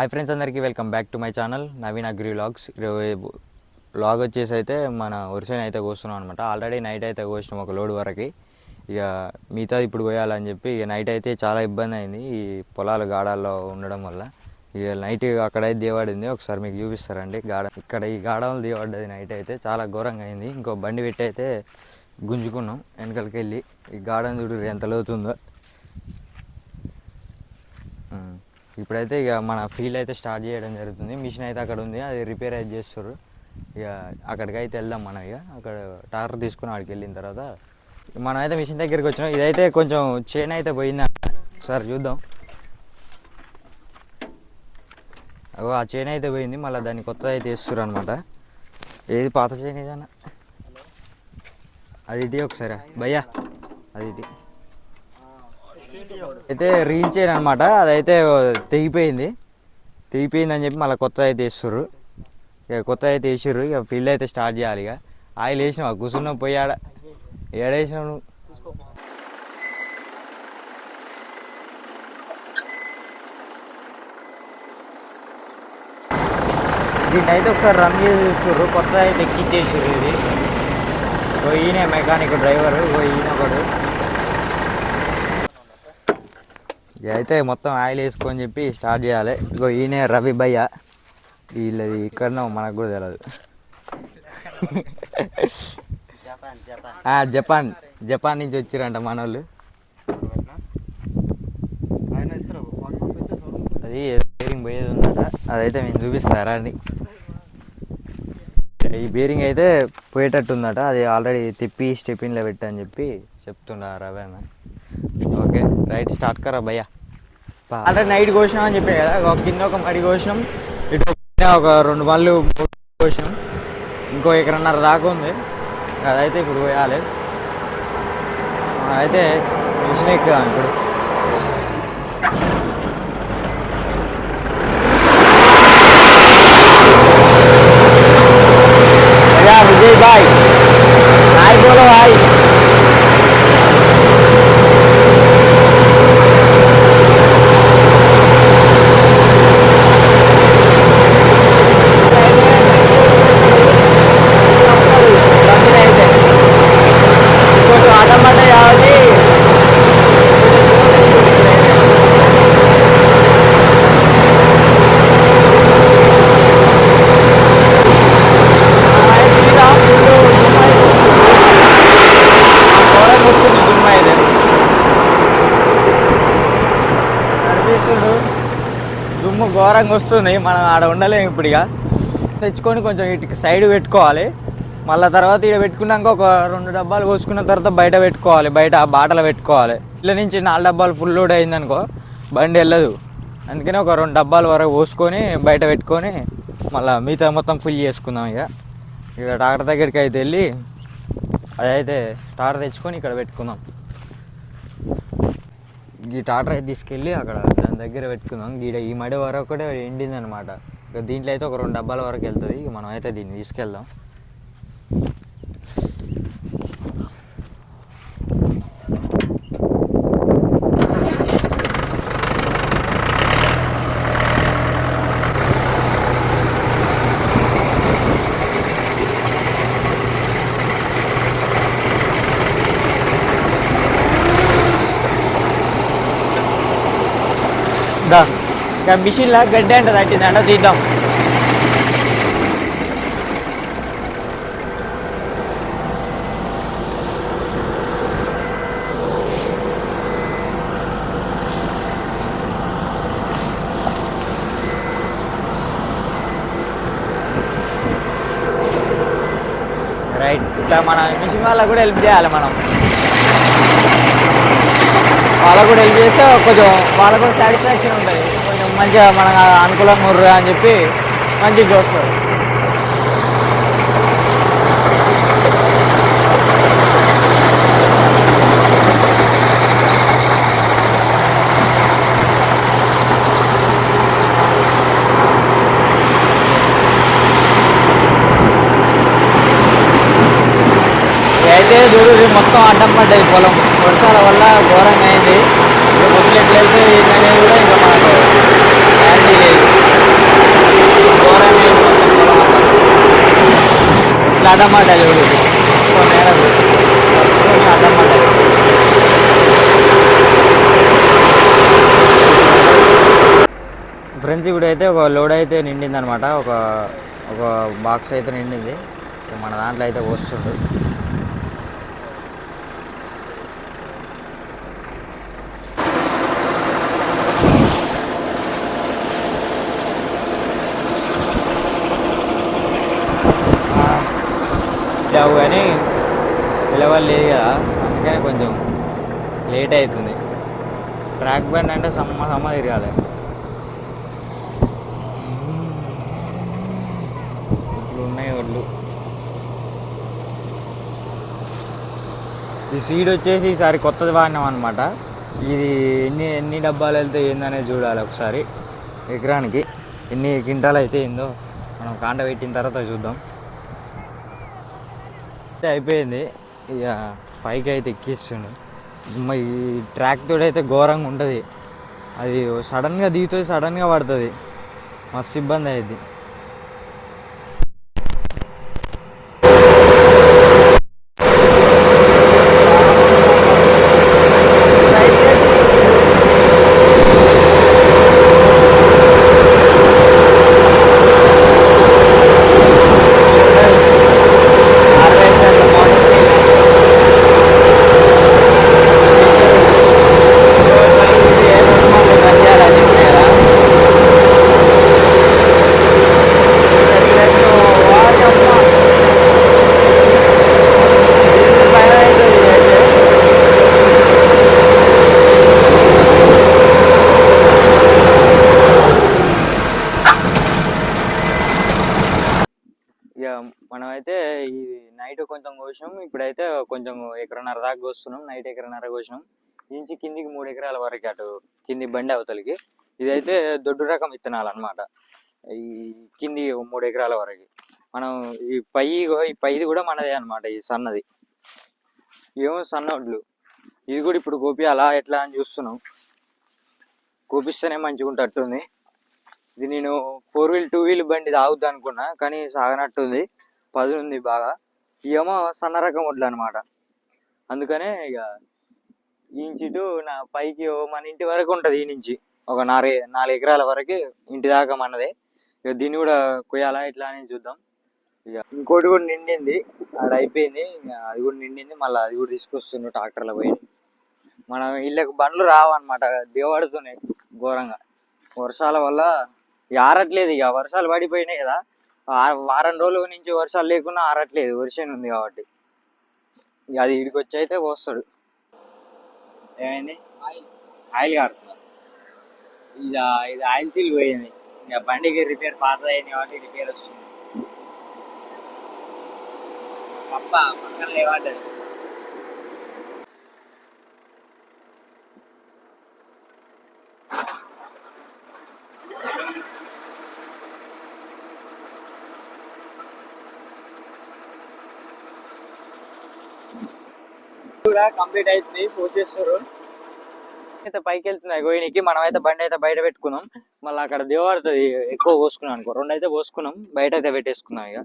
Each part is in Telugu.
హాయ్ ఫ్రెండ్స్ అందరికీ welcome back to my channel Naveen agri vlogs vlog వచ్చేసి అయితే మన వరుసని అయితే కోస్తున్నాం అనమాట ఆల్రెడీ నైట్ అయితే కోసినాం ఒక లోడ్ వరకు. ఇక మిగతా ఇప్పుడు పోయాలని చెప్పి ఇక నైట్ అయితే చాలా ఇబ్బంది అయింది. ఈ పొలాలు గాడాల్లో ఉండడం వల్ల. ఇక నైట్ అక్కడైతే దేవాడింది ఒకసారి మీకు చూపిస్తారండి. గాడ ఇక్కడ ఈ గాడంలో దేవాడ్డది నైట్ అయితే చాలా ఘోరంగా అయింది. ఇంకో బండి పెట్టి అయితే గుంజుకున్నాం. వెనకలకి వెళ్ళి ఈ గార్డెన్ చూడు ఎంత లోతుందో. ఇప్పుడైతే ఇక మన ఫీల్డ్ అయితే స్టార్ట్ చేయడం జరుగుతుంది. మిషన్ అయితే అక్కడ ఉంది. అది రిపేర్ అయితే చేస్తారు ఇక అక్కడికి అయితే వెళ్దాం మనం ఇక. అక్కడ టార్ తీసుకుని అక్కడికి వెళ్ళిన తర్వాత మనం అయితే మిషన్ దగ్గరికి వచ్చినాం. ఇదైతే కొంచెం చైన్ అయితే పోయింది ఒకసారి చూద్దాం. అగో ఆ చైన్ అయితే పోయింది. మళ్ళీ దాన్ని కొత్త అయితే వేస్తారు అనమాట ఏది పాత చైన్ ఏదన్నా? అది ఇటీ ఒకసారి భయ్యా అది ఇటీ. అయితే రీల్ చేయను అనమాట అదైతే తెగిపోయింది. తెగిపోయింది అని చెప్పి మళ్ళీ కొత్త అయితే వేస్తుర్రు ఇక కొత్త అయితే వేసిర్రు ఇక ఫీల్డ్ అయితే స్టార్ట్ చేయాలి ఇక. ఆయిల్ వేసినావు కూర్చున్నావు పోయి ఆడ ఏడేసినావు నువ్వు? దీన్ని అయితే ఒకసారి రన్ చేసి చూస్తుర్రు. కొత్త అయితే ఎక్కించేసారు ఇది. ఓ ఈయన మెకానిక్ డ్రైవరు ఓ ఈయన ఒకడు ఇక అయితే మొత్తం ఆయిల్ వేసుకొని చెప్పి స్టార్ట్ చేయాలి. ఇగో ఈయన రవి భయ్య. వీళ్ళది ఇక్కడ మనకు కూడా తెలియదు జపాన్. జపాన్ నుంచి వచ్చిరంట మన వాళ్ళు అది బేరింగ్ పోయేది ఉందట అదైతే మేము చూపిస్తారా అండి. ఈ బేరింగ్ అయితే పోయేటట్టు ఉందట. అది ఆల్రెడీ తిప్పి స్టెపిన్లో పెట్టని చెప్పి చెప్తుండ రవి అన్న. ఓకే రైట్ స్టార్ట్ కరా భయ్యా. అదే నైట్ కోసం అని చెప్పే కదా ఒక కింద ఒక మడి కోసం ఇటు ఒక రెండు మళ్ళు కోసం ఇంకో ఎకరన్నర దాకా ఉంది. అదైతే ఇప్పుడు పోయాలి. అయితే మిషన్ ఎక్కువ ఇప్పుడు. విజయ్ బాయ్. హాయ్ బాయ్ ఘోరంగా వస్తుంది. మనం ఆడ ఉండలేము ఇప్పుడు ఇక తెచ్చుకొని కొంచెం ఇటు సైడ్ పెట్టుకోవాలి. మళ్ళీ తర్వాత ఇక్కడ పెట్టుకున్నాక ఒక రెండు డబ్బాలు పోసుకున్న తర్వాత బయట పెట్టుకోవాలి. బయట బాటలు పెట్టుకోవాలి. ఇళ్ళ నుంచి నాలుగు డబ్బాలు ఫుల్ లోడ్ అయిందనుకో బండి వెళ్ళదు. అందుకనే ఒక రెండు డబ్బాల వరకు పోసుకొని బయట పెట్టుకొని మళ్ళీ మిగతా మొత్తం ఫుల్ చేసుకుందాం ఇక. ఇక డాక్టర్ దగ్గరికి అయితే వెళ్ళి అదైతే టాటర్ తెచ్చుకొని ఇక్కడ పెట్టుకుందాం. ఈ టాటర్ అయితే తీసుకెళ్ళి అక్కడ దాని దగ్గర పెట్టుకుందాం గీడ ఈ మడి వరకు కూడా ఎండింది అనమాట ఇక దీంట్లో అయితే ఒక రెండు డబ్బాల వరకు వెళ్తుంది. ఇక మనం అయితే దీన్ని తీసుకెళ్దాం. దా ఇక మిషన్లో గడ్డి అంట దాటింది అంట తీద్దాం. రైట్ ఇట్లా మన మిషన్ వాళ్ళకు కూడా హెల్ప్ చేయాలి మనం. వాళ్ళకు కూడా హెల్ప్ చేస్తే కొంచెం వాళ్ళకు కూడా సాటిస్ఫాక్షన్ ఉంటుంది. కొంచెం మంచిగా మనకు అనుకూలంగా ఉర్రు అని చెప్పి మంచిగా చూస్తారు. అయితే చూడు మొత్తం అడ్డం పడ్డది పొలం. వర్షాల వల్ల ఘోరమైంది. ముందు ఎట్లయితే ఏంటనేది కూడా ఇంకా మనకు క్లారిటీ లేదు. ఘోరమైంది ఇట్లా అడ్డమాట లేదు కొన్ని ఏడాది కొన్ని అడ్డమాట ఫ్రెండ్స్ ఇప్పుడు అయితే ఒక లోడ్ అయితే నిండింది అనమాట ఒక ఒక బాక్స్ అయితే నిండింది. మన దాంట్లో అయితే వస్తుంది పిలవాలి లేదు కదా అందుకని కొంచెం లేట్ అవుతుంది. ట్రాక్ బ్యాండ్ అంటే సమ్మ సమ్మ తిరగాలి. ఇప్పుడు ఉన్నాయి ఒళ్ళు. ఈ సీడ్ వచ్చేసి ఈసారి కొత్తది వాడినాం అనమాట ఇది ఎన్ని ఎన్ని డబ్బాలు వెళ్తే ఏందనేది చూడాలి ఒకసారి ఎకరానికి ఎన్ని క్వింటాలు అయితే ఏందో మనం కాంట పెట్టిన తర్వాత చూద్దాం. అయితే అయిపోయింది. ఇక పైకి అయితే ఎక్కిస్తుండు. మ- ఈ ట్రాక్ తోడైతే అయితే ఘోరంగా ఉంటుంది. అది సడన్గా దిగుతుంది సడన్గా పడుతుంది. మస్తు ఇబ్బంది అయింది ఇక మనమైతే ఈ నైట్ కొంచెం కోసినాం ఇప్పుడైతే కొంచెం ఎకరన్నర దాకా కోస్తున్నాం నైట్ ఎకరన్నర కోసినాం. ఇంచి కిందికి మూడు ఎకరాల వరకు అటు కింది బండి అవతలికి. ఇదైతే దొడ్డు రకం విత్తనాలు అన్నమాట ఈ కింది మూడు ఎకరాల వరకు. మనం ఈ పై ఈ పైది కూడా మనదే అన్నమాట ఈ సన్నది. ఏమో సన్న వడ్లు ఇది కూడా ఇప్పుడు కోపియాలా ఎట్లా అని చూస్తున్నాం. కోపిస్తేనే మంచిగా ఉంటట్టుంది ఇది నేను ఫోర్ వీల్ టూ వీల్ బండి తాగుద్దు అనుకున్నా కానీ సాగనట్టుంది. పదును ఉంది బాగా. ఏమో సన్న రకం వడ్లు అనమాట అందుకనే ఇక ఈ నుంచి నా పైకి మన ఇంటి వరకు ఉంటుంది ఈ నుంచి. ఒక నాలుగు నాలుగు ఎకరాల వరకు ఇంటి దాకా మనదే. ఇక దీన్ని కూడా కొయ్యాలా ఇట్లా అని చూద్దాం. ఇక ఇంకోటి కూడా నిండింది. ఆడ అయిపోయింది. ఇక అది కూడా నిండింది. మళ్ళీ అది కూడా తీసుకొస్తుండ్రు ట్రాక్టర్లో పోయి. మనం వీళ్ళకి బండ్లు రావన్నమాట. దేవాడుతున్నాయి ఘోరంగా. వర్షాల వల్ల ఇక ఆరట్లేదు ఇక వర్షాలు పడిపోయినాయి కదా. వారం రోజుల నుంచి వర్షాలు లేకున్నా ఆరట్లేదు వర్షం ఉంది కాబట్టి. ఇక అది ఇడికి వచ్చి అయితే పోస్తాడు. ఏమైంది? ఆయిల్. కారుతున్నా ఇది ఆ- ఇది ఆయిల్ సీల్ పోయింది. ఇక బండికి రిపేర్ పాత అయింది కాబట్టి రిపేర్ వస్తుంది. పప్ప పక్కన లేవాడదు కూడా కంప్లీట్ అవుతుంది పోసేస్తారు అయితే పైకి వెళ్తున్నాయి గోయినికి. మనం అయితే బండి అయితే బయట పెట్టుకున్నాం. మళ్ళీ అక్కడ దేవాడుతుంది ఎక్కువ పోసుకున్నాం అనుకో. రెండు అయితే పోసుకున్నాం. బయట అయితే పెట్టేసుకున్నాం ఇక.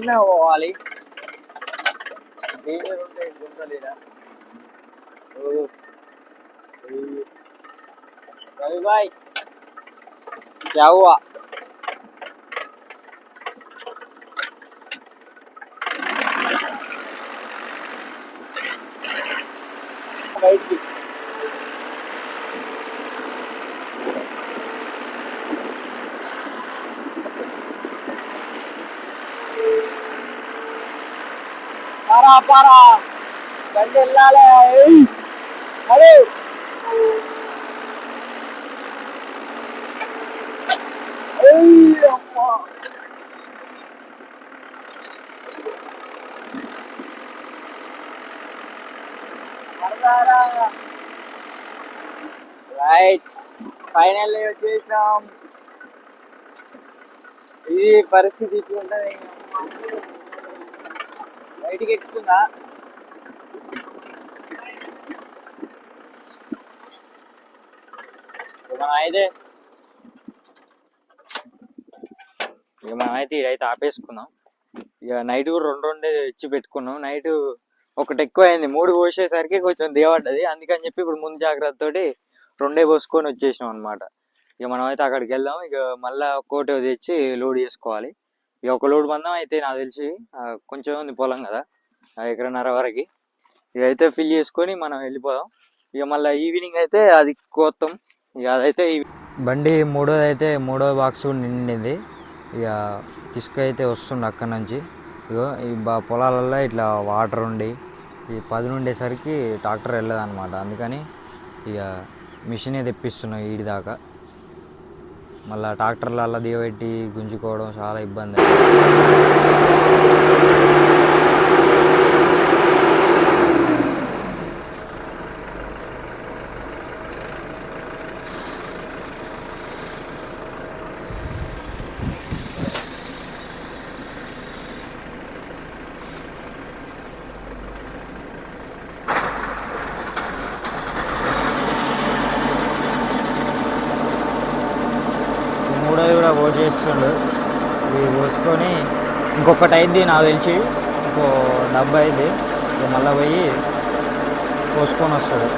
என்ன ஆலி நீயே வந்து குண்டலிடா रवि भाई क्या हुआ बैठ गई రైట్ ఫైనల్ వచ్చేసాం. ఇది పరిస్థితి ఇట్లుంటది. బయటికి ఎక్కుతుందా? ఇక మనం అయితే ఇక మనం అయితే ఇదైతే ఆపేసుకున్నాం. ఇక నైట్ కూడా రెండు రెండే ఇచ్చి పెట్టుకున్నాం. నైట్ ఒకటి ఎక్కువ అయింది మూడు పోసేసరికి కొంచెం దేవడ్డది అందుకని చెప్పి ఇప్పుడు ముందు జాగ్రత్తతోటి రెండే పోసుకొని వచ్చేసినాం అనమాట ఇక మనం అయితే అక్కడికి వెళ్దాం. ఇక మళ్ళీ ఒక్కోటి తెచ్చి లోడ్ చేసుకోవాలి. ఇక ఒక లోడ్ మందం అయితే నాకు తెలిసి కొంచెం ఉంది పొలం కదా ఆ ఎకరన్నర వరకు. ఇక అయితే ఫిల్ చేసుకొని మనం వెళ్ళిపోదాం. ఇక మళ్ళీ ఈవినింగ్ అయితే అది కోస్తాం ఇక అదైతే బండి మూడోది అయితే మూడో బాక్స్ నిండింది. ఇక తీసుకైతే వస్తుండే అక్కడ నుంచి. ఇగో ఈ పొలాలలో పొలాలల్లో ఇట్లా వాటర్ ఉండి ఈ పది ఉండేసరికి ట్రాక్టర్ వెళ్ళదు అనమాట అందుకని ఇక మిషనే తెప్పిస్తున్నాం వీడి దాకా. మళ్ళీ ట్రాక్టర్లలో దిగబెట్టి గుంజుకోవడం చాలా ఇబ్బంది ఈ మూడోది కూడా పోసేస్తుండు ఇవి పోసుకొని ఇంకొకటి అయింది నాకు తెలిసి. ఇంకో డబ్బా అయింది. ఇక మళ్ళీ పోయి పోసుకొని వస్తాడు.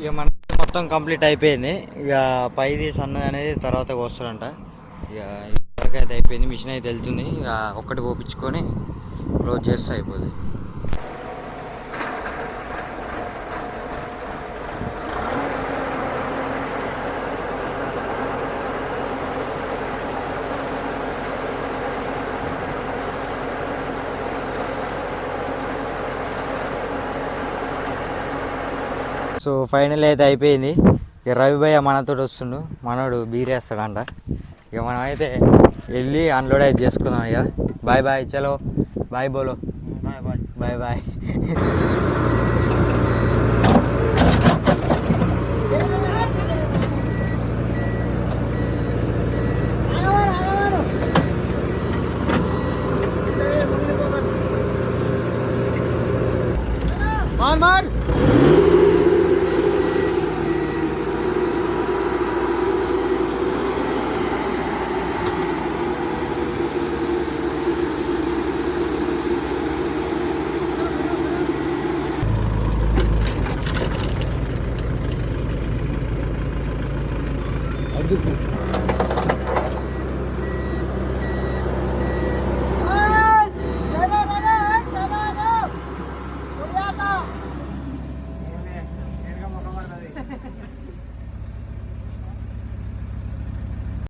ఇక మన మొత్తం కంప్లీట్ అయిపోయింది. ఇక పైది సన్నది అనేది తర్వాత వస్తాడంట ఇక ఇప్పటికైతే అయిపోయింది. మిషన్ అయితే వెళ్తుంది. ఇక ఒక్కటి పోపించుకొని క్లోజ్ చేస్తే అయిపోతుంది సో ఫైనల్ అయితే అయిపోయింది. ఇక రవి భయ్య మనతో వస్తుండు. మనోడు బీరేస్తాడంట ఇక మనం అయితే వెళ్ళి అన్లోడ్ అయితే చేసుకుందాం ఇక. బాయ్ బాయ్ చలో. బాయ్ బోలో. Bye bye bye bye